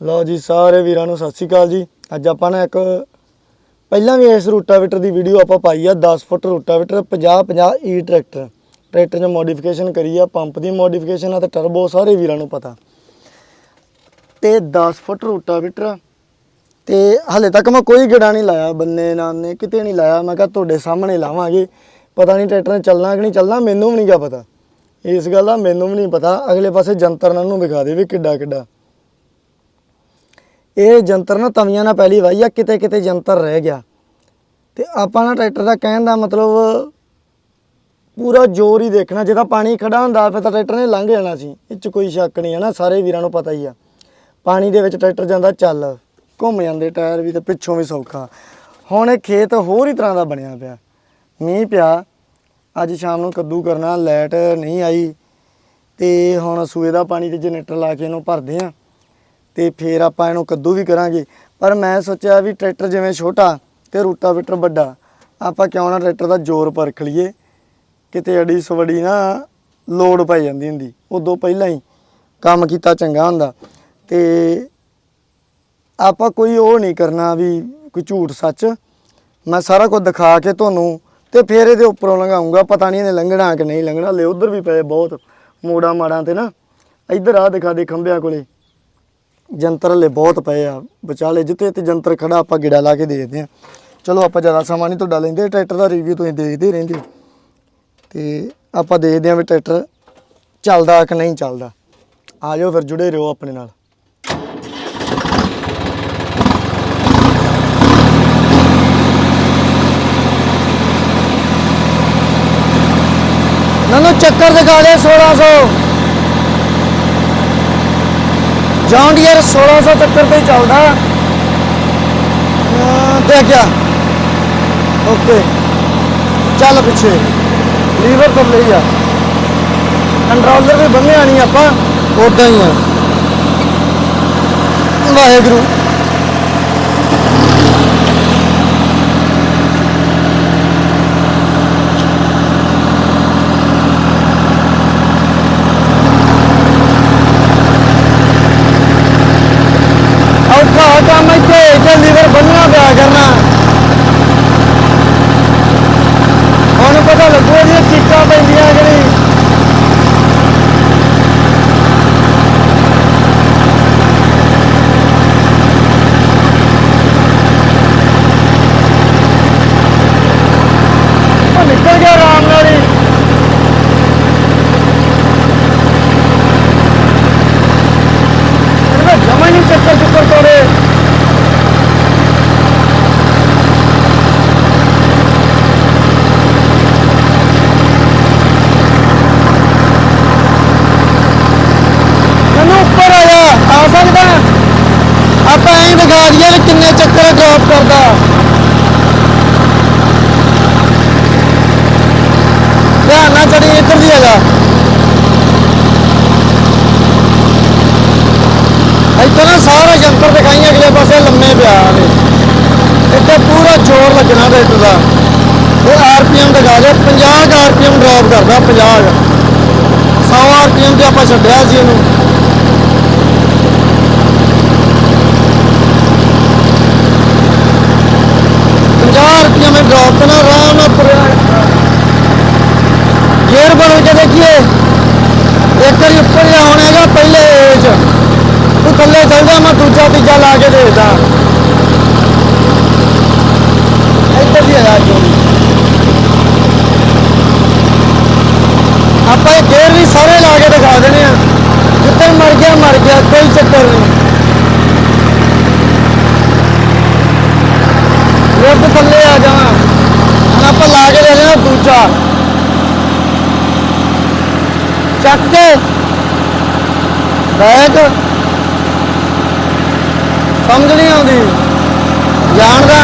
ਲਓ ਜੀ, ਸਾਰੇ ਵੀਰਾਂ ਨੂੰ ਸਤਿ ਸ਼੍ਰੀ ਅਕਾਲ ਜੀ। ਅੱਜ ਆਪਾਂ ਨੇ ਇੱਕ ਪਹਿਲਾਂ ਵੀ ਇਸ ਰੂਟਾਵੇਟਰ ਦੀ ਵੀਡੀਓ ਆਪਾਂ ਪਾਈ ਆ 10 ਫੁੱਟ ਰੂਟਾਵੇਟਰ 50 50 ਈ ਟਰੈਕਟਰ ਟਰੈਕਟਰ 'ਚ ਮੋਡੀਫਿਕੇਸ਼ਨ ਕਰੀ ਆ ਪੰਪ ਦੀ ਮੋਡੀਫਿਕੇਸ਼ਨ ਆ ਤੇ ਟਰਬੋ ਸਾਰੇ ਵੀਰਾਂ ਨੂੰ ਪਤਾ। ਤੇ 10 ਫੁੱਟ ਰੂਟਾਵੇਟਰ, ਤੇ ਹਲੇ ਤੱਕ ਮੈਂ ਕੋਈ ਗੇੜਾ ਨਹੀਂ ਲਾਇਆ, ਬੰਨੇ ਨਾਲ ਨੇ ਕਿਤੇ ਨਹੀਂ ਲਾਇਆ। ਮੈਂ ਕਿਹਾ ਤੁਹਾਡੇ ਸਾਹਮਣੇ ਲਾਵਾਂਗੇ। ਪਤਾ ਨਹੀਂ ਟਰੈਕਟਰ ਨੇ ਚੱਲਣਾ ਕਿ ਨਹੀਂ ਚੱਲਣਾ, ਮੈਨੂੰ ਵੀ ਨਹੀਂ ਗਾ ਪਤਾ। ਇਸ ਗੱਲ ਦਾ ਮੈਨੂੰ ਵੀ ਨਹੀਂ ਪਤਾ। ਅਗਲੇ ਪਾਸੇ ਜੰਤਰ ਨਾਲ ਨੂੰ ਵਿਖਾ ਦੇ ਵੀ ਕਿੱਡਾ ਕਿੱਡਾ। ਇਹ ਜੰਤਰ ਨਾ ਤਵੀਆਂ ਨਾਲ ਪਹਿਲੀ ਵਾਈ ਆ, ਕਿਤੇ ਕਿਤੇ ਜੰਤਰ ਰਹਿ ਗਿਆ। ਤੇ ਆਪਾਂ ਨਾ ਟਰੈਕਟਰ ਦਾ ਕਹਿਣ ਦਾ ਮਤਲਬ ਪੂਰਾ ਜ਼ੋਰ ਹੀ ਦੇਖਣਾ ਜੇ ਤਾਂ ਪਾਣੀ ਖੜਾ ਹੁੰਦਾ, ਫਿਰ ਤਾਂ ਟਰੈਕਟਰ ਨੇ ਲੰਘ ਜਾਣਾ ਸੀ। ਇਹ ਚ ਕੋਈ ਸ਼ੱਕ ਨਹੀਂ ਹੈ ਨਾ, ਸਾਰੇ ਵੀਰਾਂ ਨੂੰ ਪਤਾ ਹੀ ਆ। ਪਾਣੀ ਦੇ ਵਿੱਚ ਟਰੈਕਟਰ ਜਾਂਦਾ ਚੱਲ, ਘੁੰਮ ਜਾਂਦੇ ਟਾਇਰ ਵੀ ਤੇ ਪਿੱਛੋਂ ਵੀ ਸੌਖਾ। ਹੁਣ ਇਹ ਖੇਤ ਹੋਰ ਹੀ ਤਰ੍ਹਾਂ ਦਾ ਬਣਿਆ ਪਿਆ। ਮੀਂਹ ਪਿਆ, ਅੱਜ ਸ਼ਾਮ ਨੂੰ ਕੱਦੂ ਕਰਨਾ, ਲਾਈਟ ਨਹੀਂ ਆਈ, ਤੇ ਹੁਣ ਸੂਏ ਦਾ ਪਾਣੀ ਤੇ ਜਨਰੇਟਰ ਲਾ ਕੇ ਇਹਨੂੰ ਭਰਦੇ ਆ। ਤੇ ਫੇਰ ਆਪਾਂ ਇਹਨੂੰ ਕੱਦੂ ਵੀ ਕਰਾਂਗੇ। ਪਰ ਮੈਂ ਸੋਚਿਆ ਵੀ ਟਰੈਕਟਰ ਜਿਵੇਂ ਛੋਟਾ ਤੇ ਰੂਟਾਵੇਟਰ ਵੱਡਾ, ਆਪਾਂ ਕਿਉਂ ਨਾ ਟਰੈਕਟਰ ਦਾ ਜ਼ੋਰ ਪਰਖ ਲਈਏ। ਕਿਤੇ ਅੜੀ ਸਵੜੀ ਨਾ ਲੋਡ ਪੈ ਜਾਂਦੀ ਹੁੰਦੀ। ਉਦੋਂ ਪਹਿਲਾਂ ਹੀ ਕੰਮ ਕੀਤਾ ਚੰਗਾ ਹੁੰਦਾ। ਤੇ ਆਪਾਂ ਕੋਈ ਉਹ ਨਹੀਂ ਕਰਨਾ ਵੀ ਕੋਈ ਝੂਠ ਸੱਚ। ਮੈਂ ਸਾਰਾ ਕੁਝ ਦਿਖਾ ਕੇ ਤੁਹਾਨੂੰ ਤੇ ਫੇਰ ਇਹਦੇ ਉੱਪਰੋਂ ਲੰਘਾਉਂਗਾ। ਪਤਾ ਨਹੀਂ ਇਹਨੇ ਲੰਘਣਾ ਕਿ ਨਹੀਂ ਲੰਘਣਾ। ਲੈ, ਉਧਰ ਵੀ ਪਏ ਬਹੁਤ ਮੋੜਾ ਮਾੜਾਂ ਤੇ ਨਾ। ਇੱਧਰ ਆ ਦਿਖਾ ਦੇ ਖੰਭਿਆਂ ਕੋਲੇ। ਜੰਤਰ ਹਲੇ ਬਹੁਤ ਪਏ ਆ ਵਿਚਾਲੇ ਜਿੱਥੇ ਤੇ ਜੰਤਰ ਖੜਾ ਆਪਾਂ ਗਿੜਾ ਲਾ ਕੇ ਦੇਖਦੇ ਆ। ਚਲੋ ਆਪਾਂ ਜ਼ਿਆਦਾ ਸਮਾਂ ਨਹੀਂ ਤੁਹਾਡਾ ਲੈਂਦੇ, ਟਰੈਕਟਰ ਦਾ ਰਿਵਿਊ ਤੁਸੀਂ ਦੇਖਦੇ ਰਹਿੰਦੇ ਹੋ। ਤੇ ਆਪਾਂ ਦੇਖਦੇ ਆ ਵੀ ਟਰੈਕਟਰ ਚੱਲਦਾ ਕਿ ਨਹੀਂ ਚੱਲਦਾ। ਆ ਜਾਓ ਫਿਰ ਜੁੜੇ ਰਹੋ ਆਪਣੇ ਨਾਲ। ਨਾਨੂੰ ਚੱਕਰ ਦਿਖਾ ਦੇ 1600 ਜੌਨ ਡੀਅਰ 1600 ਚੱਕਰ ਤੇ ਚੱਲਦਾ। ਅਹ ਗਿਆ। ਓਕੇ ਚੱਲ ਪਿੱਛੇ। ਲੀਵਰ ਤੋਂ ਲਈ ਆ। ਕੰਟਰੋਲਰ ਵੀ ਬੰਨਿਆ ਨਹੀਂ ਆਪਾਂ। ਉਦਾਂ ਹੀ ਆ। ਵਾਹਿਗੁਰੂ ਔਖਾ ਕੰਮ ਇੱਥੇ ਇੱਥੇ ਲੀਵਰ ਬੰਨਣਾ ਪਿਆ ਕਰਨਾ ਹੁਣ ਪਤਾ ਲੱਗੂ ਇਹਦੀਆਂ ਚੀਕਾਂ ਪੈਂਦੀਆਂ ਕਿ ਨਹੀਂ ਉਹ ਨਿਕਲ ਗਿਆ ਆਰਾਮ ਨਾਲ ਹੀ ਇਹਦਾ ਜਮਾ ਹੀ ਨਹੀਂ ਚੱਕਰ ਚੁੱਕਰ ਤੋੜੇ ਮੈਨੂੰ ਉੱਪਰ ਆ ਜਾ ਆ ਸਕਦਾ ਆਪਾਂ ਐਂ ਦਿਖਾ ਦਈਏ ਵੀ ਕਿੰਨੇ ਚੱਕਰ ਡ੍ਰੌਪ ਕਰਦਾ ਧਿਆਨ ਨਾਲ ਚੜੀ ਇੱਧਰ ਦੀ ਆ ਜਾ ਇੱਥੇ ਨਾ ਸਾਰਾ ਦਿਖਾਈ ਅਗਲੇ ਪਾਸੇ ਲੰਮੇ ਪਿਆ ਨੇ। ਇੱਥੇ ਪੂਰਾ ਜ਼ੋਰ ਲੱਗਣਾ ਰੇਟ ਦਾ। ਇਹ ਆਰਪੀਐਮ ਦਿਖਾ ਦੇ 50 ਆਰਪੀਐਮ ਡ੍ਰੌਪ ਕਰਦਾ 50 100 ਆਰਪੀਐਮ ਤੇ ਆਪਾਂ ਛੱਡਿਆ ਸੀ ਇਹਨੂੰ। ਪੰਜਾਹ ਰੁਪਈਆ ਮੈਂ ਡ੍ਰੌਪ ਤੇ ਨਾ ਆਰਾਮ ਨਾਲ ਤੁਰਿਆ ਗੇਅਰ ਬਣ ਕੇ ਦੇਖੀਏ। ਇੱਕ ਵਾਰੀ ਉੱਪਰ ਜਾ ਹੋਣਾ ਹੈਗਾ, ਪਹਿਲੇ ਏਜ ਤੂੰ ਥੱਲੇ ਚੱਲ ਜਾ, ਮੈਂ ਦੂਜਾ ਤੀਜਾ ਲਾ ਕੇ ਦੇਖਦਾ। ਇੱਧਰ ਵੀ ਹੈਗਾ ਜੋ ਆਪਾਂ ਇਹ ਗੇਅਰ ਵੀ ਸਾਰੇ ਲਾ ਕੇ ਦਿਖਾ ਦੇਣੇ ਆ। ਜਿੱਥੇ ਮਰ ਗਿਆ ਮਰ ਗਿਆ, ਕੋਈ ਚੱਕਰ ਨਹੀਂ। ਰੁੱਕ ਥੱਲੇ ਆ ਜਾਣਾ। ਹੁਣ ਆਪਾਂ ਲਾ ਕੇ ਦੇ ਦੇਣਾ ਦੂਜਾ। ਚੱਕ ਕੇ। ਬੈਕ ਸਮਝ ਨਹੀਂ ਆਉਂਦੀ। ਜਾਣਦਾ।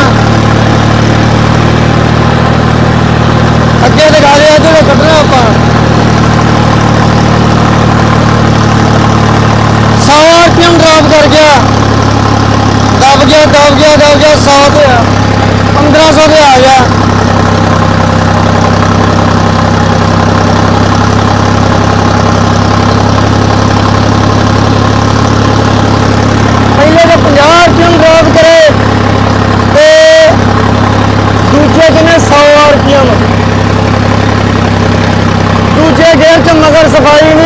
ਅੱਗੇ ਦਿਖਾ ਦੇ ਜਿਹੜੇ ਕੱਢਣਾ ਆਪਾਂ। 100 ਆਰਪੀਐਮ ਡਰਾਪ ਕਰ ਗਿਆ। ਦਬ ਗਿਆ ਦਬ ਗਿਆ ਦਬ ਗਿਆ 100 ਤੇ ਆ 1500 ਤੇ ਆ ਗਿਆ। ਦੂਜੇ ਚ ਨੇ 100 ਮਗਰ ਸਫ਼ਾਈ ਨਹੀਂ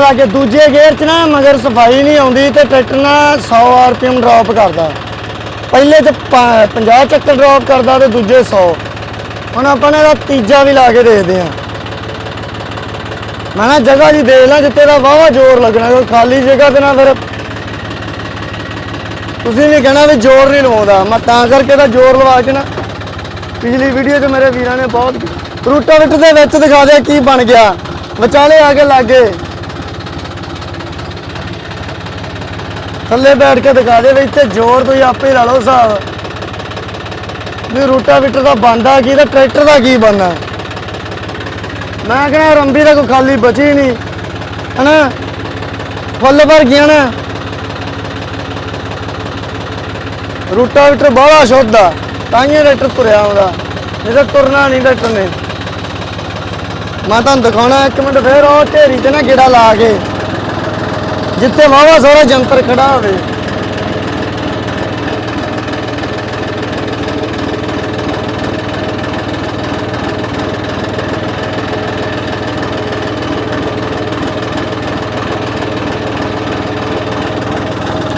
ਆ ਜਾ ਲਾਗੇ ਦੂਜੇ ਗੇਅਰ 'ਚ ਨਾ, ਮਗਰ ਸਫ਼ਾਈ ਨਹੀਂ ਆਉਂਦੀ ਤੇ ਟਰੈਕਟਰ ਨਾ 100 ਆਰਪੀਐਮ ਡ੍ਰੌਪ ਕਰਦਾ। ਪਹਿਲੇ 'ਚ 50 ਚੱਕਰ ਡ੍ਰੌਪ ਕਰਦਾ ਤੇ ਦੂਜੇ 100 ਹੁਣ ਆਪਾਂ ਨੇ ਇਹਦਾ ਤੀਜਾ ਵੀ ਲਾ ਕੇ ਦੇਖਦੇ ਆ ਮੈਂ ਨਾ ਜਗ੍ਹਾ ਜੀ ਦੇਖ ਲਾਂ ਜਿੱਥੇ ਦਾ ਵਾਵਾ ਜ਼ੋਰ ਲੱਗਣਾ, ਕੋਈ ਖਾਲੀ ਜਗ੍ਹਾ ਤੇ ਨਾ ਫਿਰ ਤੁਸੀਂ ਵੀ ਕਹਿਣਾ ਵੀ ਜ਼ੋਰ ਨਹੀਂ ਲਵਾਉਂਦਾ। ਮੈਂ ਤਾਂ ਕਰਕੇ ਤਾਂ ਜ਼ੋਰ ਲਵਾ ਕੇ ਨਾ ਪਿਛਲੀ ਵੀਡੀਓ 'ਚ ਮੇਰੇ ਵੀਰਾਂ ਨੇ ਬਹੁਤ ਰੂਟਾਵੇਟਰ ਦੇ ਵਿੱਚ ਦਿਖਾ ਦਿਆ ਕੀ ਬਣ ਗਿਆ। ਵਿਚਾਲੇ ਆ ਕੇ ਲੱਗੇ ਥੱਲੇ ਬੈਠ ਕੇ ਦਿਖਾ ਦੇ ਵੀ ਇੱਥੇ ਜ਼ੋਰ ਤੁਸੀਂ ਆਪੇ ਲਾ ਲਓ ਹਿਸਾਬ। ਵੀ ਰੂਟਾਵੀਟਰ ਦਾ ਬੰਦਾ ਕੀ ਤੇ ਟਰੈਕਟਰ ਦਾ ਕੀ ਬਣਨਾ? ਮੈਂ ਕਹਿੰਦਾ ਰੰਬੀ ਦਾ ਕੋਈ ਖਾਲੀ ਬਚੀ ਨਹੀਂ। ਹਨਾ? ਫੁੱਲ ਭਰ ਗਿਆ ਨਾ। ਰੂਟਾਵੇਟਰ ਬਾਹਲਾ ਸ਼ੁੱਧ ਆ। ਤਾਂ ਹੀ ਟਰੈਕਟਰ ਤੁਰਿਆ ਆਉਂਦਾ। ਨਹੀਂ ਤਾਂ ਤੁਰਨਾ ਨਹੀਂ ਟਰੈਕਟਰ ਨੇ। ਮੈਂ ਤੁਹਾਨੂੰ ਦਿਖਾਉਣਾ, ਇੱਕ ਮਿੰਟ ਫੇਰ ਉਹ ਢੇਰੀ ਤੇ ਨਾ ਗੇੜਾ ਲਾ ਕੇ। ਜਿੱਥੇ ਵਾਵਾ ਸਾਰਾ ਜੰਤਰ ਖੜਾ ਹੋਵੇ।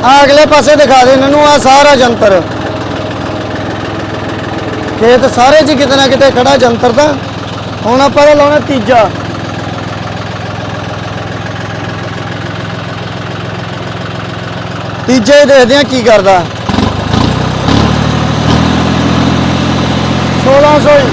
ਆ ਅਗਲੇ ਪਾਸੇ ਦਿਖਾ ਦੇ ਇਹਨਾਂ ਨੂੰ ਆ ਸਾਰਾ ਜੰਤਰ। ਖੇਤ ਸਾਰੇ ਚ ਕਿਤੇ ਨਾ ਕਿਤੇ ਖੜਾ ਜੰਤਰ ਤਾਂ। ਹੁਣ ਆਪਾਂ ਦਾ ਲਾਉਣਾ ਤੀਜਾ। ਤੀਜੇ ਦੇਖਦੇ ਆ ਕੀ ਕਰਦਾ। 1600 ਹੀ।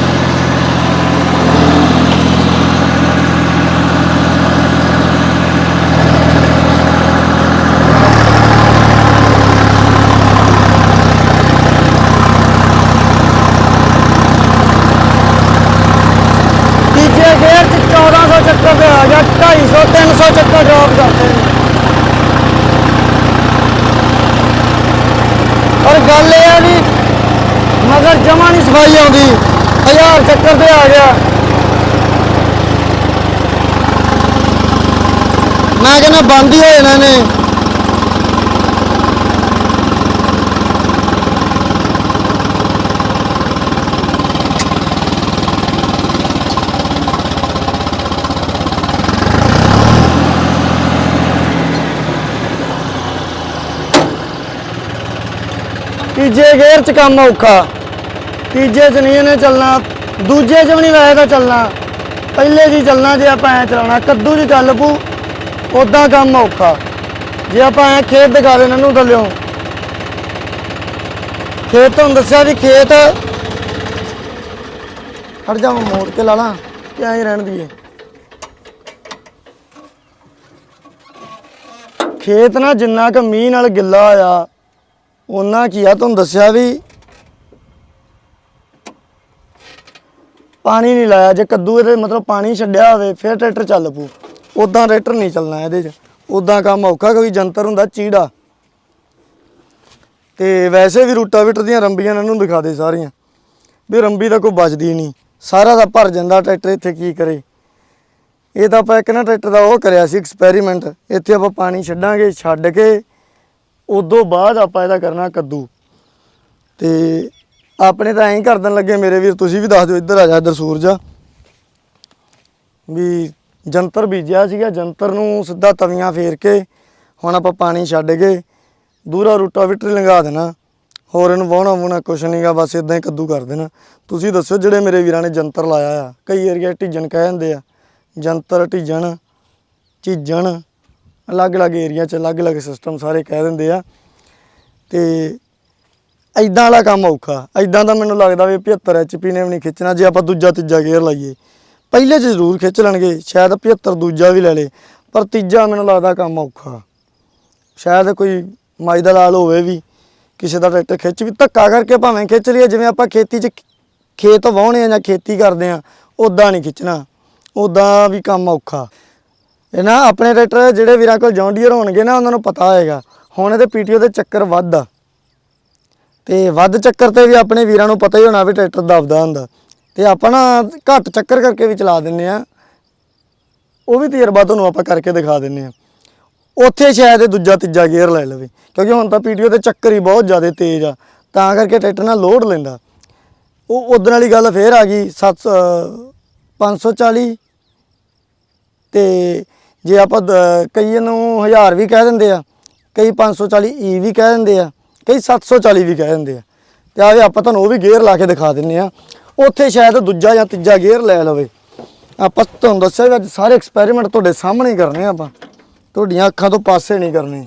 ਤੀਜੇ ਗੇਅਰ ਚ 1400 ਚੱਕਰ ਤੇ ਆ ਗਿਆ 250 300 ਚੱਕਰ ਡ੍ਰੌਪ ਕਰਦੇ ਨੇ ਪਰ ਗੱਲ ਇਹ ਆ ਵੀ ਮਗਰ ਜਮਾ ਨਹੀਂ ਸਫ਼ਾਈ ਆਉਂਦੀ। ਹਜ਼ਾਰ ਚੱਕਰ ਤੇ ਆ ਗਿਆ। ਮੈਂ ਕਹਿੰਦਾ ਬੰਦ ਹੀ ਹੋ ਜਾਣਾ ਨੇ ਤੀਜੇ ਗੇਅਰ ਚ ਕੰਮ ਔਖਾ। ਤੀਜੇ ਚ ਨਹੀਂ ਇਹਨੇ ਚੱਲਣਾ, ਦੂਜੇ ਚ ਵੀ ਨਹੀਂ ਵੈਸੇ ਤਾਂ ਚੱਲਣਾ। ਪਹਿਲੇ ਜੀ ਚੱਲਣਾ ਜੇ ਆਪਾਂ ਐ ਚਲਾਉਣਾ, ਕੱਦੂ ਚ ਚੱਲ ਪੂ ਉਦਾਂ ਕੰਮ ਔਖਾ। ਜੇ ਆਪਾਂ ਐ ਖੇਤ ਦਿਖਾ ਦੇ ਇਹਨੂੰ ਥੱਲਿਓ। ਖੇਤ ਤੁਹਾਨੂੰ ਦੱਸਿਆ ਵੀ ਖੇਤ ਹਟ ਜਾ, ਮੈਂ ਮੋੜ ਕੇ ਲਾ ਲਾਂ, ਕਿ ਐਂ ਹੀ ਰਹਿਣ ਦੀਏ ਖੇਤ ਨਾ ਜਿੰਨਾ ਕੁ ਮੀਂਹ ਨਾਲ ਗਿੱਲਾ ਆ ਉਹਨਾਂ ਕੀ ਆ, ਤੁਹਾਨੂੰ ਦੱਸਿਆ ਵੀ ਪਾਣੀ ਨਹੀਂ ਲਾਇਆ। ਜੇ ਕੱਦੂ ਇਹਦੇ ਮਤਲਬ ਪਾਣੀ ਛੱਡਿਆ ਹੋਵੇ, ਫਿਰ ਟਰੈਕਟਰ ਚੱਲ ਪੂ ਉਦਾਂ ਟਰੈਕਟਰ ਨਹੀਂ ਚੱਲਣਾ ਇਹਦੇ 'ਚ। ਉਦਾਂ ਕੰਮ ਔਖਾ ਕੋਈ ਜੰਤਰ ਹੁੰਦਾ, ਚੀੜਾ। ਤੇ ਵੈਸੇ ਵੀ ਰੂਟਾਵੀਟਰ ਦੀਆਂ ਰੰਬੀਆਂ ਇਹਨਾਂ ਨੂੰ ਦਿਖਾ ਦੇ ਸਾਰੀਆਂ। ਵੀ ਰੰਬੀ ਤਾਂ ਕੋਈ ਬਚਦੀ ਨਹੀਂ। ਸਾਰਾ ਦਾ ਭਰ ਜਾਂਦਾ ਟਰੈਕਟਰ ਇੱਥੇ ਕੀ ਕਰੇ। ਇਹ ਤਾਂ ਆਪਾਂ ਇੱਕ ਨਾ ਟਰੈਕਟਰ ਦਾ ਉਹ ਕਰਿਆ ਸੀ, ਐਕਸਪੈਰੀਮੈਂਟ। ਇੱਥੇ ਆਪਾਂ ਪਾਣੀ ਛੱਡਾਂਗੇ, ਛੱਡ ਕੇ ਉਦੋਂ ਬਾਅਦ ਆਪਾਂ ਇਹਦਾ ਕਰਨਾ ਕੱਦੂ। ਤੇ ਆਪਣੇ ਤਾਂ ਐਂ ਕਰ ਦੇਣ ਲੱਗੇ ਮੇਰੇ ਵੀਰ, ਤੁਸੀਂ ਵੀ ਦੱਸ ਦਿਓ, ਇੱਧਰ ਆ ਜਾ, ਇੱਧਰ ਸੂਰਜ ਵੀ ਜੰਤਰ ਬੀਜਿਆ ਸੀਗਾ, ਜੰਤਰ ਨੂੰ ਸਿੱਧਾ ਤਵੀਆਂ ਫੇਰ ਕੇ ਹੁਣ ਆਪਾਂ ਪਾਣੀ ਛੱਡ ਕੇ ਦੂਰਾ ਵਿਟਰੀ ਲੰਘਾ ਦੇਣਾ। ਹੋਰ ਇਹਨੂੰ ਵਾਹੁਣਾ ਵੂਣਾ ਕੁਛ ਨਹੀਂਗਾ ਬਸ ਇਦਾਂ ਹੀ ਕੱਦੂ ਕਰ ਦੇਣਾ। ਤੁਸੀਂ ਦੱਸੋ ਜਿਹੜੇ ਮੇਰੇ ਵੀਰਾਂ ਨੇ ਜੰਤਰ ਲਾਇਆ ਆ। ਕਈ ਏਰੀਆ ਢਿੱਜਣ ਕਹਿ ਜਾਂਦੇ ਆ, ਜੰਤਰ ਢਿੱਜਣ, ਝੀਜਣ। ਅਲੱਗ-ਅਲੱਗ ਏਰੀਆ 'ਚ ਅਲੱਗ-ਅਲੱਗ ਸਿਸਟਮ ਸਾਰੇ ਕਹਿ ਦਿੰਦੇ ਆ। ਤੇ ਐਦਾਂ ਵਾਲਾ ਕੰਮ ਔਖਾ। ਐਦਾਂ ਦਾ ਮੈਨੂੰ ਲੱਗਦਾ ਵੀ 75 ਐਚਪੀ ਨੇ ਵੀ ਨਹੀਂ ਖਿੱਚਣਾ, ਜੇ ਆਪਾਂ ਦੂਜਾ ਤੀਜਾ ਗੇਅਰ ਲਾਈਏ। ਪਹਿਲੇ 'ਚ ਜ਼ਰੂਰ ਖਿੱਚ ਲੈਣਗੇ, ਸ਼ਾਇਦ 75 ਦੂਜਾ ਵੀ ਲੈ ਲੇ, ਪਰ ਤੀਜਾ ਮੈਨੂੰ ਲੱਗਦਾ ਕੰਮ ਔਖਾ। ਸ਼ਾਇਦ ਕੋਈ ਮਾਈ ਦਾ ਲਾਲ ਹੋਵੇ ਵੀ, ਕਿਸੇ ਦਾ ਟਰੈਕਟਰ ਖਿੱਚ ਵੀ, ਧੱਕਾ ਕਰਕੇ ਭਾਵੇਂ ਖਿੱਚ ਲਈਏ, ਜਿਵੇਂ ਆਪਾਂ ਖੇਤੀ 'ਚ ਖੇਤ ਵਾਹੁਣੇ ਆ ਜਾਂ ਖੇਤੀ ਕਰਦੇ ਆ ਉਦਾਂ ਨਹੀਂ ਖਿੱਚਣਾ। ਉਦਾਂ ਵੀ ਕੰਮ ਔਖਾ। ਇਹ ਨਾ ਆਪਣੇ ਟਰੈਕਟਰ ਜਿਹੜੇ ਵੀਰਾਂ ਕੋਲ ਜੌਂਡੀਅਰ ਹੋਣਗੇ ਨਾ, ਉਹਨਾਂ ਨੂੰ ਪਤਾ ਹੋਏਗਾ ਹੁਣ ਇਹਦੇ ਪੀਟੀਓ ਦੇ ਚੱਕਰ ਵੱਧ ਆ। ਤੇ ਵੱਧ ਚੱਕਰ ਤੇ ਵੀ ਆਪਣੇ ਵੀਰਾਂ ਨੂੰ ਪਤਾ ਹੀ ਹੋਣਾ ਵੀ ਟਰੈਕਟਰ ਦਬਦਾ ਹੁੰਦਾ। ਤੇ ਆਪਾਂ ਨਾ ਘੱਟ ਚੱਕਰ ਕਰਕੇ ਵੀ ਚਲਾ ਦਿੰਨੇ ਆ। ਉਹ ਵੀ ਤਜਰਬਾ ਤੁਹਾਨੂੰ ਆਪਾਂ ਕਰਕੇ ਦਿਖਾ ਦਿੰਨੇ ਆ। ਉੱਥੇ ਸ਼ਾਇਦ ਇਹ ਦੂਜਾ ਤੀਜਾ ਗੇਅਰ ਲੈ ਲਵੇ। ਕਿਉਂਕਿ ਹੁਣ ਤਾਂ ਪੀਟੀਓ ਦੇ ਚੱਕਰ ਹੀ ਬਹੁਤ ਜ਼ਿਆਦਾ ਤੇਜ਼ ਆ। ਤਾਂ ਕਰਕੇ ਟਰੈਕਟਰ ਨਾਲ ਲੋਡ ਲੈਂਦਾ। ਉਹ ਉਦੋਂ ਵਾਲੀ ਗੱਲ ਫੇਰ ਆ ਗਈ 7 540 ਤੇ ਜੇ ਆਪਾਂ ਕਈ ਨੂੰ 1000 ਵੀ ਕਹਿ ਦਿੰਦੇ ਆ, ਕਈ 540 ਈ ਵੀ ਕਹਿ ਦਿੰਦੇ ਆ, ਕਈ 740 ਵੀ ਕਹਿ ਦਿੰਦੇ ਆ। ਤੇ ਆਵੇ ਆਪਾਂ ਤੁਹਾਨੂੰ ਉਹ ਵੀ ਗੇਅਰ ਲਾ ਕੇ ਦਿਖਾ ਦਿੰਨੇ ਆ। ਉੱਥੇ ਸ਼ਾਇਦ ਦੂਜਾ ਜਾਂ ਤੀਜਾ ਗੇਅਰ ਲੈ ਲਵੇ। ਆਪਾਂ ਤੁਹਾਨੂੰ ਦੱਸਿਆ ਵੀ ਅੱਜ ਸਾਰੇ ਐਕਸਪੈਰੀਮੈਂਟ ਤੁਹਾਡੇ ਸਾਹਮਣੇ ਹੀ ਕਰਨੇ ਆ ਆਪਾਂ। ਤੁਹਾਡੀਆਂ ਅੱਖਾਂ ਤੋਂ ਪਾਸੇ ਨਹੀਂ ਕਰਨੇ।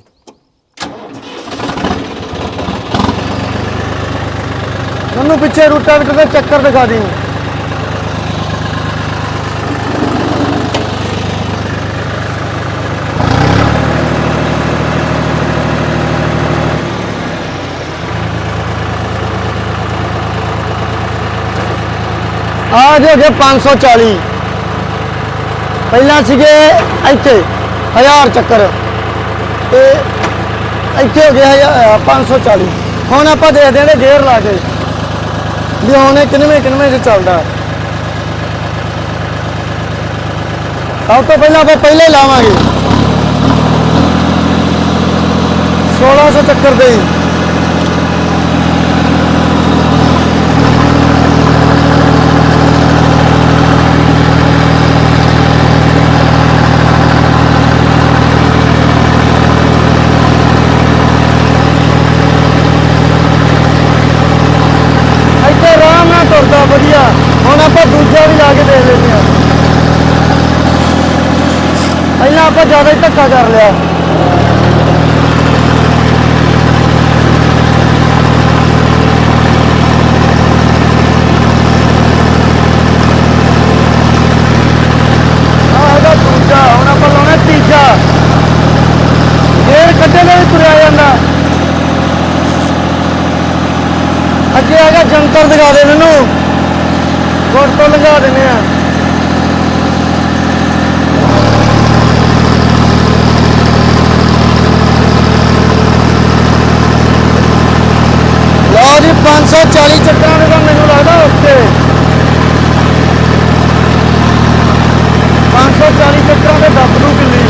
ਮੈਨੂੰ ਪਿੱਛੇ ਰੂਟਾਂ ਵਿਟ ਦਾ ਚੱਕਰ ਦਿਖਾ ਦੀ ਆ ਜੋ ਕਿ 540 ਪਹਿਲਾਂ ਸੀਗੇ ਇੱਥੇ 1000 ਚੱਕਰ। ਤੇ ਇੱਥੇ ਹੋ ਗਿਆ ਹਜ਼ਾਰ- 540 ਹੁਣ ਆਪਾਂ ਦੇਖਦੇ ਹਾਂ ਇਹਦੇ ਗੇਅਰ ਲਾ ਕੇ ਵੀ ਹੁਣ ਇਹ ਕਿੰਨਵੇਂ ਕਿੰਨਵੇਂ ਚ ਚੱਲਦਾ। ਸਭ ਤੋਂ ਪਹਿਲਾਂ ਆਪਾਂ ਪਹਿਲੇ ਲਾਵਾਂਗੇ। 1600 ਚੱਕਰ ਦੇ ਹੀ ਇੱਥੇ ਆਰਾਮ ਨਾਲ ਤੁਰਦਾ ਵਧੀਆ ਹੁਣ ਆਪਾਂ ਵੀ ਜਾ ਕੇ ਦੇਖ ਲੈਂਦੇ ਹਾਂ ਪਹਿਲਾਂ ਆਪਾਂ ਜ਼ਿਆਦਾ ਹੀ ਧੱਕਾ ਕਰ ਲਿਆ। ਆਹ ਦੂਜਾ, ਹੁਣ ਆਪਾਂ ਲਾਉਣਾ ਤੀਜਾ। ਫੇਰ ਕੱਢੇ ਨਾਲ ਵੀ ਤੁਰਿਆ ਜਾਂਦਾ। ਅੱਗੇ ਆ ਜੰਤਰ ਦਿਖਾ ਦੇ ਮੈਨੂੰ। ਗੁੱਟ ਤੋਂ ਲਗਾ ਦਿੰਨੇ ਆ। ਲਓ ਜੀ 540 ਚੱਕਰਾਂ ਦੇ ਤਾਂ ਮੈਨੂੰ ਲੱਗਦਾ ਓਕੇ 540 ਚੱਕਰਾਂ ਦੇ ਦੱਬ ਨੂੰ ਕਿੱਲੀ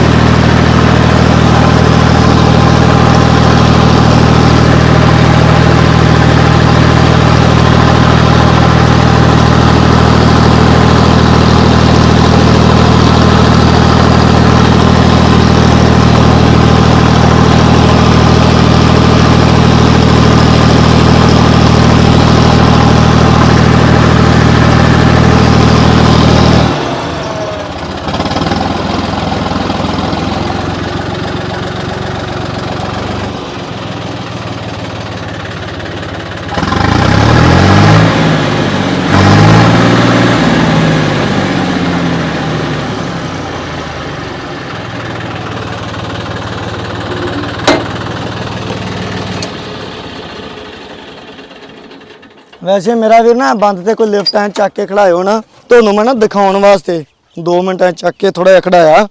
ਵੈਸੇ ਮੇਰਾ ਵੀਰ ਨਾ ਬੰਦ ਤੇ ਕੋਈ ਲਿਫਟ ਐ ਚੱਕ ਕੇ ਖੜਾਇਓ ਨਾ, ਤੁਹਾਨੂੰ ਮੈਂ ਨਾ ਦਿਖਾਉਣ ਵਾਸਤੇ 2 ਮਿੰਟਾਂ 'ਚ ਚੱਕ ਕੇ ਥੋੜਾ ਜਿਹਾ ਖੜਾਇਆ।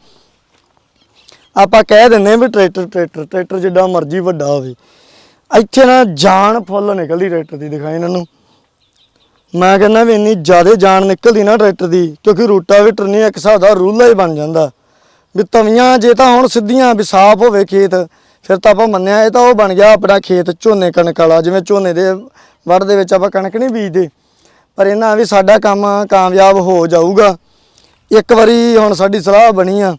ਆਪਾਂ ਕਹਿ ਦਿੰਦੇ ਵੀ ਟਰੈਕਟਰ ਟਰੈਕਟਰ ਟਰੈਕਟਰ ਜਿੱਡਾ ਮਰਜ਼ੀ ਵੱਡਾ ਹੋਵੇ। ਇੱਥੇ ਨਾ ਜਾਨ ਫੁੱਲ ਨਿਕਲਦੀ ਟਰੈਕਟਰ ਦੀ, ਦਿਖਾਈ ਇਹਨਾਂ ਨੂੰ। ਮੈਂ ਕਹਿੰਦਾ ਵੀ ਇੰਨੀ ਜ਼ਿਆਦਾ ਜਾਨ ਨਿਕਲਦੀ ਨਾ ਟਰੈਕਟਰ ਦੀ, ਕਿਉਂਕਿ ਰੂਟਾਵੇਟਰ ਨਹੀਂ ਇੱਕ ਹਿਸਾਬ ਦਾ ਰੂਲਾ ਹੀ ਬਣ ਜਾਂਦਾ। ਵੀ ਤਵੀਆਂ ਜੇ ਤਾਂ ਹੁਣ ਸਿੱਧੀਆਂ, ਵੀ ਸਾਫ਼ ਹੋਵੇ ਖੇਤ, ਫਿਰ ਤਾਂ ਆਪਾਂ ਮੰਨਿਆ ਇਹ ਤਾਂ ਉਹ ਬਣ ਗਿਆ ਆਪਣਾ ਖੇਤ ਝੋਨੇ ਕਣਕ ਵਾਲਾ, ਜਿਵੇਂ ਝੋਨੇ ਦੇ ਵੱਢ ਦੇ ਵਿੱਚ ਆਪਾਂ ਕਣਕ ਨਹੀਂ ਬੀਜਦੇ। ਪਰ ਇਹਨਾਂ ਵੀ ਸਾਡਾ ਕੰਮ ਕਾਮਯਾਬ ਹੋ ਜਾਊਗਾ। ਇੱਕ ਵਾਰੀ ਹੁਣ ਸਾਡੀ ਸਲਾਹ ਬਣੀ ਆ।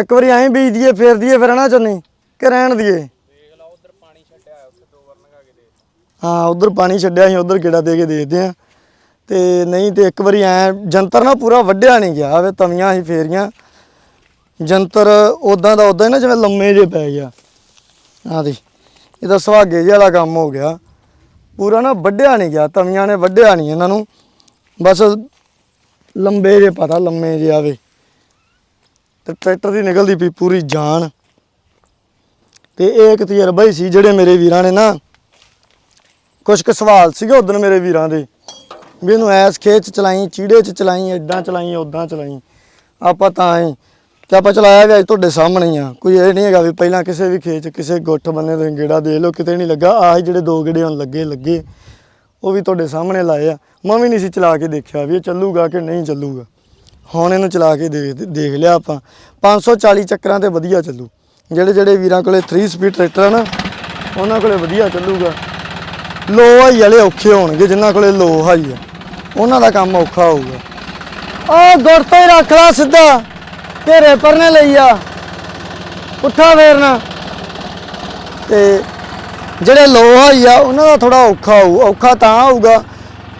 ਇੱਕ ਵਾਰੀ ਐਂ ਬੀਜ ਦਈਏ, ਫੇਰ ਦਈਏ, ਫਿਰ ਨਾ ਚੰਨੀ? ਕਿ ਰਹਿਣ ਦਈਏ? ਹਾਂ, ਉਧਰ ਪਾਣੀ ਛੱਡਿਆ ਸੀ, ਉਧਰ ਗੇੜਾ ਦੇ ਕੇ ਦੇਖਦੇ ਆ। ਤੇ ਨਹੀਂ ਤੇ ਇੱਕ ਵਾਰੀ ਐ, ਜੰਤਰ ਨਾ ਪੂਰਾ ਵੱਢਿਆ ਨਹੀਂ ਗਿਆ ਵੇ, ਤਵੀਆਂ ਹੀ ਫੇਰੀਆਂ। ਜੰਤਰ ਉਦਾਂ ਦਾ ਉਦਾਂ ਹੀ ਨਾ, ਜਿਵੇਂ ਲੰਮੇ ਜੇ ਪੈ ਗਿਆ। ਆ ਦੇ ਇਹਦਾ ਸੁਹਾਗੇ ਜਿਹਾ ਕੰਮ ਹੋ ਗਿਆ। ਪੂਰਾ ਨਾ ਵੱਢਿਆ ਨਹੀਂ ਗਿਆ, ਤਵੀਆਂ ਨੇ ਵੱਢਿਆ ਨਹੀਂ ਇਹਨਾਂ ਨੂੰ। ਬਸ ਲੰਬੇ ਜੇ ਪਤਾ, ਲੰਮੇ ਜੇ ਆਵੇ। ਤੇ ਟਰੈਕਟਰ ਦੀ ਨਿਕਲਦੀ ਪਈ ਪੂਰੀ ਜਾਨ। ਤੇ ਇਹ ਇੱਕ ਤਜਰਬਾ ਹੀ ਸੀ ਜਿਹੜੇ ਮੇਰੇ ਵੀਰਾਂ ਨੇ ਨਾ ਕੁਝ ਕੁ ਸਵਾਲ ਸੀਗੇ ਉਦੋਂ ਮੇਰੇ ਵੀਰਾਂ ਦੇ। ਵੀ ਇਹਨੂੰ ਐਸ ਖੇਤ ਚ ਚਲਾਈ, ਚੀੜੇ ਚ ਚਲਾਈ ਐਦਾਂ ਚਲਾਈ ਉਦਾਂ ਚਲਾਈ। ਆਪਾਂ ਤਾਂ ਹੀ ਤੇ ਆਪਾਂ ਚਲਾਇਆ ਵੀ ਅੱਜ ਤੁਹਾਡੇ ਸਾਹਮਣੇ ਹੀ ਆ। ਕੋਈ ਇਹ ਨਹੀਂ ਹੈਗਾ ਵੀ ਪਹਿਲਾਂ ਕਿਸੇ ਵੀ ਖੇਤ ਚ ਕਿਸੇ ਗੁੱਠ ਬੰਨੇ ਤੋਂ ਗੇੜਾ ਦੇ ਲਓ, ਕਿਤੇ ਨਹੀਂ ਲੱਗਾ। ਆਹ ਜਿਹੜੇ ਦੋ ਗੇੜੇ ਹੁਣ ਲੱਗੇ ਲੱਗੇ। ਉਹ ਵੀ ਤੁਹਾਡੇ ਸਾਹਮਣੇ ਲਾਏ ਆ। ਮੈਂ ਵੀ ਨਹੀਂ ਸੀ ਚਲਾ ਕੇ ਦੇਖਿਆ ਵੀ ਇਹ ਚੱਲੂਗਾ ਕਿ ਨਹੀਂ ਚੱਲੂਗਾ। ਹੁਣ ਇਹਨੂੰ ਚਲਾ ਕੇ ਦੇਖ ਦੇਖ ਲਿਆ ਆਪਾਂ। 540 ਚੱਕਰਾਂ ਤੇ ਵਧੀਆ ਚੱਲੂ। ਜਿਹੜੇ ਜਿਹੜੇ ਵੀਰਾਂ ਕੋਲੇ 3 ਸਪੀਡ ਟਰੈਕਟਰ ਆ ਨਾ, ਉਹਨਾਂ ਕੋਲੇ ਵਧੀਆ ਚੱਲੂਗਾ। ਲੋ ਹਾਈ ਵਾਲੇ ਔਖੇ ਹੋਣਗੇ, ਜਿਨ੍ਹਾਂ ਕੋਲੇ ਲੋ ਹਾਈ ਆ। ਉਹਨਾਂ ਦਾ ਕੰਮ ਔਖਾ ਹੋਊਗਾ। ਉਹ ਗੁੜ ਤੋਂ ਹੀ ਰੱਖ ਲਾ ਸਿੱਧਾ। ਤੇ ਰੇਪਰ ਨੇ ਲਈ ਆ। ਪੁੱਠਾ ਫੇਰਨਾ। ਤੇ ਜਿਹੜੇ ਲੋ ਹਾਈ ਆ, ਉਹਨਾਂ ਦਾ ਥੋੜਾ ਔਖਾ ਹੋਊ, ਔਖਾ ਤਾਂ ਹੋਊਗਾ,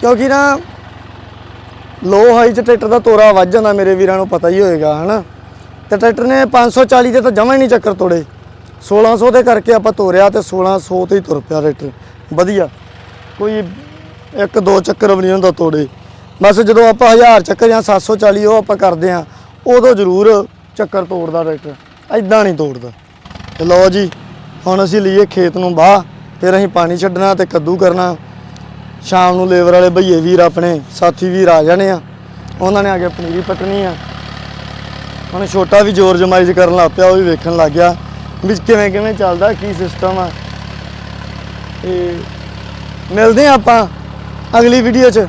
ਕਿਉਂਕਿ ਨਾ ਲੋ ਹਾਈ ਚ ਟਰੈਕਟਰ ਦਾ ਤੋਰਾ ਵੱਜ ਜਾਂਦਾ, ਮੇਰੇ ਵੀਰਾਂ ਨੂੰ ਪਤਾ ਹੀ ਹੋਏਗਾ, ਹਨਾ? ਤੇ ਟਰੈਕਟਰ ਨੇ 540 ਦੇ ਤਾਂ ਜਮਾ ਹੀ ਨਹੀਂ ਚੱਕਰ ਤੋੜੇ। 1600 ਦੇ ਕਰਕੇ ਆਪਾਂ ਤੋਰਿਆ ਤੇ 1600 ਤੇ ਹੀ ਤੁਰ ਪਿਆ ਟਰੈਕਟਰ। ਵਧੀਆ। ਕੋਈ ਇੱਕ ਦੋ ਚੱਕਰ ਵੀ ਨਹੀਂ ਹੁੰਦਾ ਤੋੜੇ। ਬਸ ਜਦੋਂ ਆਪਾਂ 1000 ਚੱਕਰ ਜਾਂ 740 ਉਹ ਆਪਾਂ ਕਰਦੇ ਆ ਉਦੋਂ ਜ਼ਰੂਰ ਚੱਕਰ ਤੋੜਦਾ ਟਰੈਕਟਰ ਐਦਾਂ ਨਹੀਂ ਤੋੜਦਾ। ਤੇ ਲਓ ਜੀ, ਹੁਣ ਅਸੀਂ ਲਈਏ ਖੇਤ ਨੂੰ ਬਾਹ, ਫਿਰ ਅਸੀਂ ਪਾਣੀ ਛੱਡਣਾ ਤੇ ਕੱਦੂ ਕਰਨਾ। ਸ਼ਾਮ ਨੂੰ ਲੇਬਰ ਵਾਲੇ ਭਈਏ ਵੀਰ ਆਪਣੇ ਸਾਥੀ ਵੀਰ ਆ ਜਾਣੇ ਆ। ਉਹਨਾਂ ਨੇ ਆ ਕੇ ਪਨੀਰੀ ਪਟਣੀ ਆ। ਹੁਣ ਛੋਟਾ ਵੀ ਜ਼ੋਰ ਜਮਾਈਜ਼ ਕਰਨ ਲੱਗ ਪਿਆ, ਉਹ ਵੀ ਵੇਖਣ ਲੱਗ ਗਿਆ ਵੀ ਕਿਵੇਂ ਕਿਵੇਂ ਚੱਲਦਾ, ਕੀ ਸਿਸਟਮ ਆ। ਤੇ ਮਿਲਦੇ ਆ ਆਪਾਂ ਅਗਲੀ ਵੀਡੀਓ 'ਚ।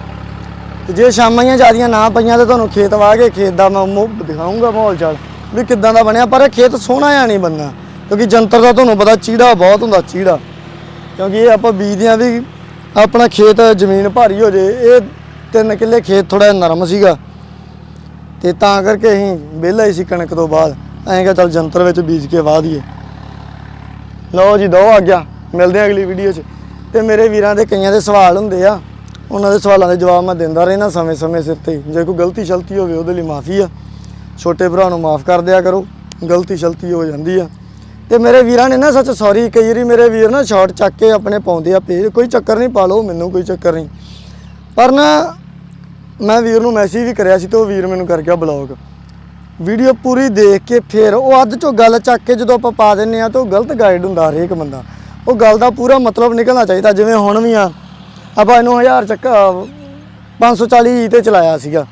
ਤੇ ਜੇ ਸ਼ਾਮਾਂ ਦੀਆਂ ਜਿਆਦੀਆਂ ਨਾ ਪਈਆਂ ਤੇ ਤੁਹਾਨੂੰ ਖੇਤ ਵਾਹ ਕੇ ਖੇਤ ਦਾ ਮੈਂ ਮੋ- ਦਿਖਾਊਂਗਾ ਮਾਹੌਲ ਚਾਲ, ਵੀ ਕਿੱਦਾਂ ਦਾ ਬਣਿਆ, ਪਰ ਇਹ ਖੇਤ ਸੋਹਣਾ ਆ ਨਹੀਂ ਬੰਨਾ ਕਿਉਂਕਿ ਜੰਤਰ ਦਾ ਤੁਹਾਨੂੰ ਪਤਾ ਚੀੜਾ ਬਹੁਤ ਹੁੰਦਾ, ਚੀੜਾ। ਕਿਉਂਕਿ ਇਹ ਆਪਾਂ ਬੀਜਦੇ ਆ ਵੀ ਆਪਣਾ ਖੇਤ ਜ਼ਮੀਨ ਭਾਰੀ ਹੋ ਜੇ, ਇਹ ਤਿੰਨ ਕਿੱਲੇ ਖੇਤ ਥੋੜਾ ਨਰਮ ਸੀਗਾ। ਤੇ ਤਾਂ ਕਰਕੇ ਅਸੀਂ ਵਿਹਲਾ ਹੀ ਸੀ ਕਣਕ ਤੋਂ ਬਾਅਦ, ਐਂ ਕਿਹਾ ਚੱਲ ਜੰਤਰ ਵਿੱਚ ਬੀਜ ਕੇ ਵਾਹ ਦਈਏ। ਲਓ ਜੀ, ਦੋ ਆ ਗਿਆ, ਮਿਲਦੇ ਆ ਅਗਲੀ ਵੀਡੀਓ 'ਚ। ਤੇ ਮੇਰੇ ਵੀਰਾਂ ਦੇ ਕਈਆਂ ਦੇ ਸਵਾਲ ਹੁੰਦੇ ਆ। ਉਹਨਾਂ ਦੇ ਸਵਾਲਾਂ ਦੇ ਜਵਾਬ ਮੈਂ ਦਿੰਦਾ ਰਹਿਣਾ ਸਮੇਂ-ਸਮੇਂ ਸਿਰ ਤੇ। ਜੇ ਕੋਈ ਗਲਤੀ ਸ਼ਲਤੀ ਹੋਵੇ, ਉਹਦੇ ਲਈ ਮਾਫੀ ਆ। ਛੋਟੇ ਭਰਾ ਨੂੰ ਮਾਫ ਕਰ ਦਿਆ ਕਰੋ। ਗਲਤੀ ਸ਼ਲਤੀ ਹੋ ਜਾਂਦੀ ਆ। ਤੇ ਮੇਰੇ ਵੀਰਾਂ ਨੇ ਨਾ ਸੱਚ ਸੌਰੀ ਕਈ ਵਾਰੀ ਮੇਰੇ ਵੀਰ ਨਾ ਸ਼ਾਰਟ ਚੱਕ ਕੇ ਆਪਣੇ ਪਾਉਂਦੇ ਆ ਪੇਜ ਕੋਈ ਚੱਕਰ ਨਹੀਂ, ਪਾ ਲਓ, ਮੈਨੂੰ ਕੋਈ ਚੱਕਰ ਨਹੀਂ। ਪਰ ਨਾ ਮੈਂ ਵੀਰ ਨੂੰ ਮੈਸੇਜ ਵੀ ਕਰਿਆ ਸੀ ਤੇ ਉਹ ਵੀਰ ਮੈਨੂੰ ਕਰ ਗਿਆ ਬਲੌਗ ਵੀਡੀਓ ਪੂਰੀ ਦੇਖ ਕੇ ਫਿਰ ਉਹ ਅੱਧ ਚੋਂ ਗੱਲ ਚੱਕ ਕੇ ਜਦੋਂ ਆਪਾਂ ਪਾ ਦਿੰਨੇ ਆ ਤਾਂ ਉਹ ਗਲਤ ਗਾਈਡ ਹੁੰਦਾ ਹਰੇਕ ਬੰਦਾ। ਉਹ ਗੱਲ ਦਾ ਪੂਰਾ ਮਤਲਬ ਨਿਕਲਣਾ ਚਾਹੀਦਾ, ਜਿਵੇਂ ਹੁਣ ਵੀ ਆ। ਆਪਾਂ ਇਹਨੂੰ 1000 ਚੱਕਾ 540 ਤੇ ਚਲਾਇਆ ਸੀਗਾ।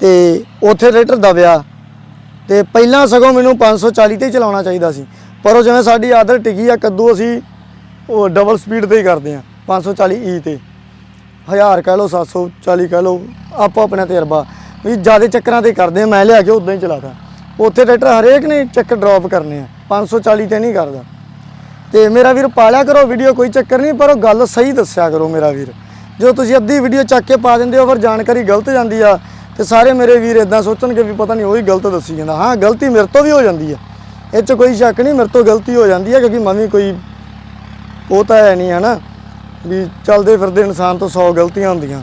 ਤੇ ਉੱਥੇ ਰੇਟਰ ਦਬਿਆ ਤੇ ਪਹਿਲਾਂ ਸਗੋਂ ਮੈਨੂੰ 540 ਤੇ ਹੀ ਚਲਾਉਣਾ ਚਾਹੀਦਾ ਸੀ। ਪਰ ਉਹ ਜਿਵੇਂ ਸਾਡੀ ਆਦਤ ਟਿਕੀ ਆ, ਕੱਦੂ ਅਸੀਂ ਉਹ ਡਬਲ ਸਪੀਡ ਤੇ ਹੀ ਕਰਦੇ ਆ 540 ਈ e ਤੇ। 1000 ਕਹਿ ਲਓ 740 ਕਹਿ ਲਓ, ਆਪੋ ਆਪਣਾ ਤਜਰਬਾ। ਵੀ ਜ਼ਿਆਦਾ ਚੱਕਰਾਂ ਤੇ ਕਰਦੇ ਆ, ਮੈਂ ਲਿਆ ਕੇ ਉਦਾਂ ਹੀ ਚਲਾਦਾ ਉੱਥੇ ਟਰੈਕਟਰ ਹਰੇਕ ਨੇ ਚੱਕਰ ਡ੍ਰੌਪ ਕਰਨੇ ਆ 540 ਤੇ ਨਹੀਂ ਕਰਦਾ। ਤੇ ਮੇਰਾ ਵੀਰ ਪਾਲਿਆ ਕਰੋ ਵੀਡੀਓ ਕੋਈ ਚੱਕਰ ਨਹੀਂ, ਪਰ ਉਹ ਗੱਲ ਸਹੀ ਦੱਸਿਆ ਕਰੋ ਮੇਰਾ ਵੀਰ। ਜੋ ਤੁਸੀਂ ਅੱਧੀ ਵੀਡੀਓ ਚੱਕ ਕੇ ਪਾ ਦਿੰਦੇ ਹੋ, ਫਿਰ ਜਾਣਕਾਰੀ ਗਲਤ ਜਾਂਦੀ ਆ, ਤੇ ਸਾਰੇ ਮੇਰੇ ਵੀਰ ਇਦਾਂ ਸੋਚਣਗੇ ਵੀ ਪਤਾ ਨਹੀਂ ਉਹੀ ਗਲਤ ਦੱਸੀ ਜਾਂਦਾ। ਹਾਂ, ਗਲਤੀ ਮੇਰੇ ਤੋਂ ਵੀ ਹੋ ਜਾਂਦੀ ਆ। ਇਹ 'ਚ ਕੋਈ ਸ਼ੱਕ ਨਹੀਂ, ਮੇਰੇ ਤੋਂ ਗਲਤੀ ਹੋ ਜਾਂਦੀ ਆ, ਕਿਉਂਕਿ ਮੈਂ ਵੀ ਕੋਈ, ਉਹ ਤਾਂ ਹੈ ਨਹੀਂ ਹੈ ਨਾ ਵੀ ਚੱਲਦੇ ਫਿਰਦੇ ਇਨਸਾਨ ਤੋਂ 100 ਗਲਤੀਆਂ ਹੁੰਦੀਆਂ।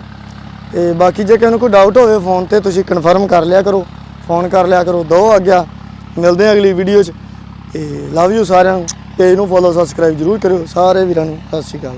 ਤੇ ਬਾਕੀ ਜੇ ਕਿਸੇ ਨੂੰ ਕੋਈ ਡਾਊਟ ਹੋਵੇ ਫੋਨ ਤੇ, ਤੁਸੀਂ ਕਨਫਰਮ ਕਰ ਲਿਆ ਕਰੋ ਫੋਨ ਕਰ ਲਿਆ ਕਰੋ, ਦੋ ਆ ਗਿਆ। ਮਿਲਦੇ ਆ ਅਗਲੀ ਵੀਡੀਓ 'ਚ, ਤੇ ਲਵ ਯੂ ਸਾਰਿਆਂ ਨੂੰ। ਪੇਜ ਨੂੰ ਫੋਲੋ ਸਬਸਕ੍ਰਾਈਬ ਜਰੂਰ ਕਰਿਓ। ਸਾਰੇ ਵੀਰਾਂ ਨੂੰ ਸਤਿ ਸ਼੍ਰੀ ਅਕਾਲ।